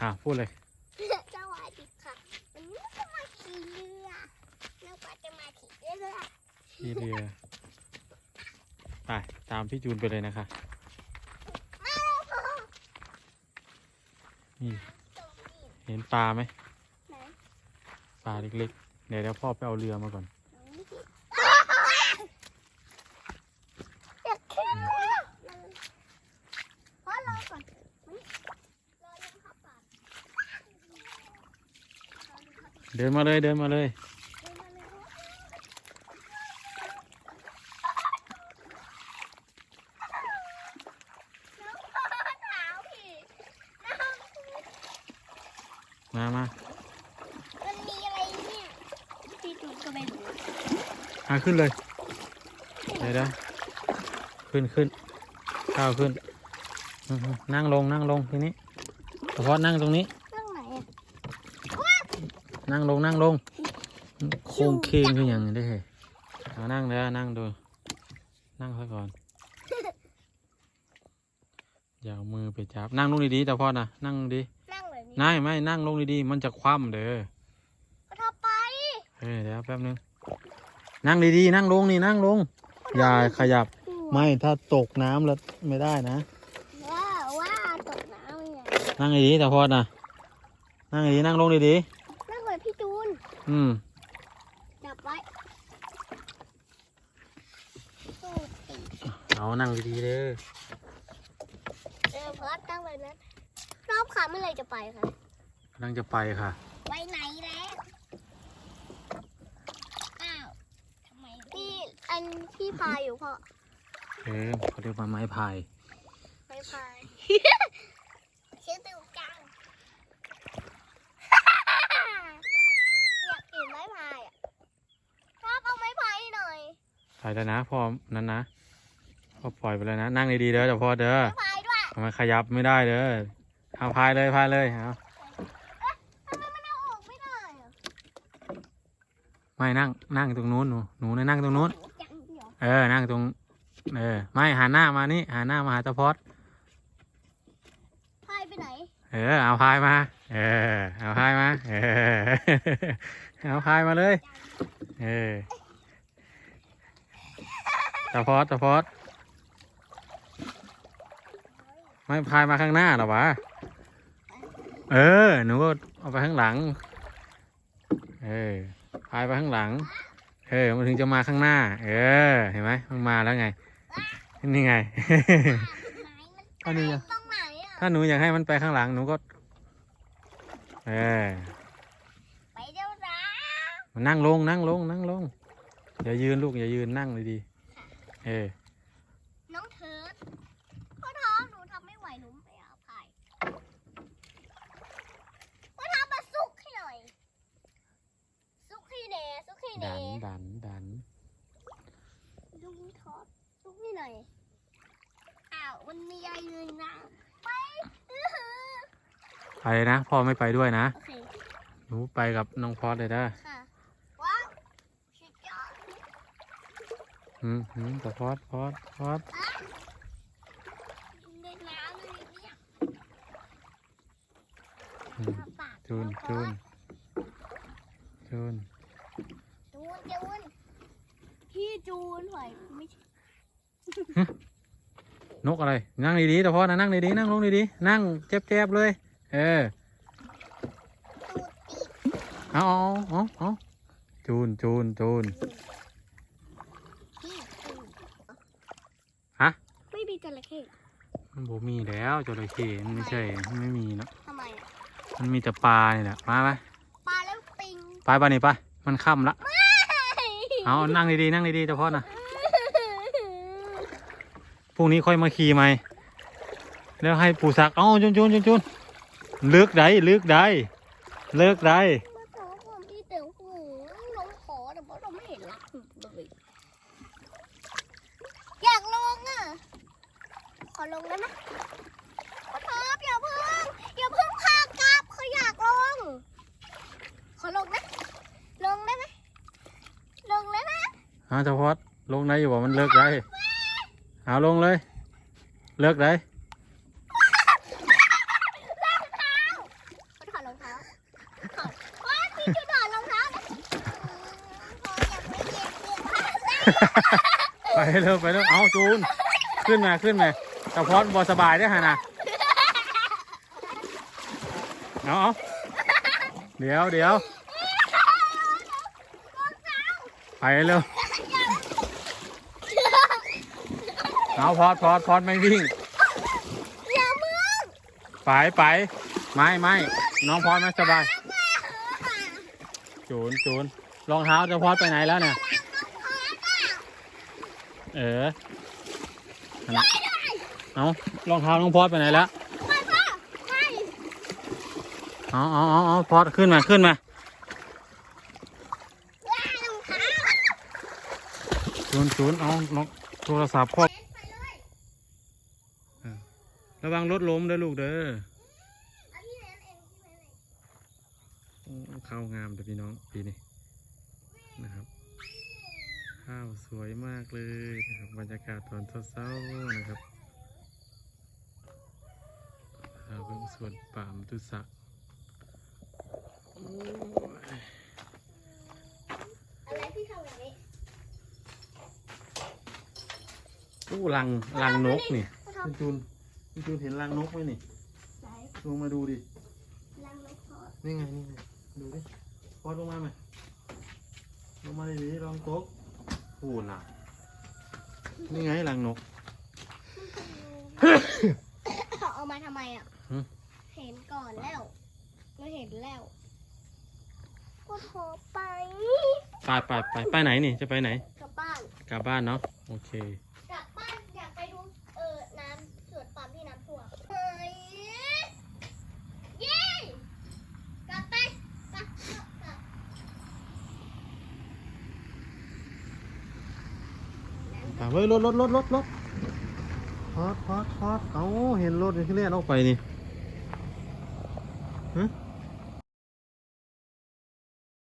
อะพูดเลย สวัสดีค่ะวันนี้จะมาขี่เรือแล้วก็จะมาขี่เรือขี่เรือไปตามพี่จูนไปเลยนะคะมาพ่อนี่ตรงนี้เห็นปลาไหมไหนปลาเล็กๆเดี๋ยวเดี๋ยวพ่อไปเอาเรือมาก่อน อยากขึ้นเรือพ่อรอก่อนมันรอเรื่องข้าวปลา เดินมาเลยเดินมาเลยมามามันมีอะไรเนี่ยพี่ตูก็ไม่รู้อะขึ้นเลยเดี๋ยวเดี๋ยวขึ้นขึ้นก้าวขึ้น นั่งลงนั่งลงทีนี้เฉพาะนั่งตรงนี้ เรื่องไหนอะ นั่งลงนั่งลง โค้งเคงคืออย่างนี้ได้เหรอเอานั่งเด้อนั่งดู นั่งซะก่อน อย่าเอามือไปจับ นั่งลงดีๆแต่พ่อนะนั่งดีนั่งเลยนี่นายไม่นั่งลงดีๆมันจะคว่ำเด้อก็ทำไปเฮ้ยเดี๋ยวแป๊บนึง นั่งดีๆนั่งลงนี่นั่งลง อย่าขยับ ไม่ถ้าตกน้ำแล้วไม่ได้นะ ว่าว่าตกน้ำเนี่ยนั่งดีๆแต่พ่อนะนั่งดีๆนั่งลงดีนั่งเลยพี่จูนๆ อืม จับไว้สู้สิเอานั่งดีๆเด้อเออพอตั้งไว้นะรอบขาเมื่อไหรจะไปคะกำลังจะไปค่ะ ไปไหนแล้วอ้าวทำไมนี่อันที่พายอยู่พ่อเออเขาเรียกว่าไม้พาย ไม่พาย คิดดูจัง อยากกินไม้พายอะพ่อเอาไม้พายให้หน่อย ไปแล้วนะพ่อนั้นนะพ่อปล่อยไปแล้วนะ นั่งดีๆเด้อเดี๋ยวพ่อเด้อไม้พายด้วยทำไมขยับไม่ได้เด้อเอาพายเลยพายเลยเอาทำไมมันเอาออกไม่ได้อะไม่นั่งนั่งตรงนู้นหนูหนูนะนั่งตรงนู้น จังเดียวเออ นั่งตรง เออ ไม่หันหน้ามานี่หันหน้ามาหาเจ้าพอดพายไปไหนเออ เอาพายมา เออ เอาพายมา เออ เอาพายมาเลย เออ เจ้าพอดเจ้าพอดไม่พายมาข้างหน้าหรอวะ เออ หนูก็เอาไปข้างหลัง เออ พายไปข้างหลัง เออ มันถึงจะมาข้างหน้า เออ เห็นไหมมันมาแล้วไง นี่ไงไหนมันอันนี้ไปอะตรงไหนอะถ้าหนูอยากให้มันไปข้างหลัง หนูก็ เออไปเดี๋ยวนะมานั่งลงนั่งลงนั่งลง อย่ายืนลูกอย่ายืนนั่งเลยดีๆ เออ น้องเถิดพ่อท้องหนูทำไม่ไหวหนูไม่เอาพายพ่อท้องมาซุกให้หน่อย ซุกให้เนซุกให้เนดันดันดันลุงทอดซุกให้หน่อยอ้าวมันมีอะไรยืนนะไปอื้อหือไปนะพ่อไม่ไปด้วยนะ โอเคหนูไปกับน้องพอดเลยนะค่ะ ว้าวสุดยอด อืมอืมแต่พอดพอดพอดเล่นน้ำเลยเนี่ยอืมปากจูนจูนจูนจูนจูนพี่จูนหอยไม่ใช่นกอะไร นั่งดีๆแต่พอดนะนั่งดีๆนั่งลงดีๆนั่งแจ๊บๆเลย เออตูดติดเอาเอาเอาเอาจูนจูนจูน พี่จูน ฮะ ไม่มีจระเข้มันบ่มีแล้วจระเข้มันไม่ใช่มันไม่มีเนาะทำไมอะมันมีแต่ปลาเนี่ยแหละมาไหมปลาแล้วปิงไปป่ะนี่ไปมันค่ำละเอานั่งดีๆนั่งดีๆเฉพาะนะพรุ่งนี้ค่อยมาขี่ไหมแล้วให้ปู่ศักดิ์เอ้าจุนจุนจุนจุนเลือกได้เลือกได้เลือกได้ ลงแล้วนะขอครับอย่าเพิ่งอย่าเพิ่งพากลับเขาอยากลง ขอลงนะลงได้ไหมลงเลยนะฮะเฉพาะลงไหนอยู่ว่ามันเลิกไรหาลงเลย เลิกไรรองเท้าขอถอดรองเท้าถอาพี่จะถอดรองเท้านะอืมอยไป ไปเร็วไปเร็วเอาจูน ขึ้นมาขึ้นมา แต่พอดบอสบายได้อฮะนะเอาเอาเดี๋ยวเดี๋ยวไปเร็วเอาพอดพอดพอดไม่วิ่งอย่ามึงไปไปไม่ไม่น้องพอดไม่สบาย จูนจูนรองเท้าจะพอดไปไหนแล้วเนี่ย เออนั่นน่ะ เอารองเท้าน้องพอดไปไหนแล้วไปพ่อไปเอาเอาเอาเอาพอดขึ้นมาขึ้นมาว่ารองเท้าจูนจูนเอาน้องโทรศัพท์พ่อระวังรถล้มเด้อลูกเด้อเข้าวงามเด้อพี่น้องปีนี้นะครับข้าวสวยมากเลยนะครับบรรยากาศตอนเช้าๆนะครับเราเพิ่งสวนป่ามตุสะโอ้ยอะไรที่ทำแบบนี้อู้รังรังนกนี่พี่จูนพี่จูนเห็นรังนกไหมนี่ไหนลงมาดูดิลังนกพอนี่ไงนี่ไงดูดิพอดลงมาไหมลงมาดีๆลองตกพูนอะนี่ไงรังนก เอามาทำไมอะ หึ เห็นก่อนแล้วเราเห็นแล้วก็โทรไปไปไปไปไปไหนนี่จะไปไหน กลับบ้าน กลับบ้านเนาะโอเค กลับบ้านอยากไปดูเออน้ำสวนปาล์มที่น้ำท่วมเฮ้ยเย้กลับไปกลับกลับกลับไปเฮ้ยรถรถรถรถรถพอดพอดพอดเอาเห็นรถนี่ที่เรียนออกไปนี่ ฮะ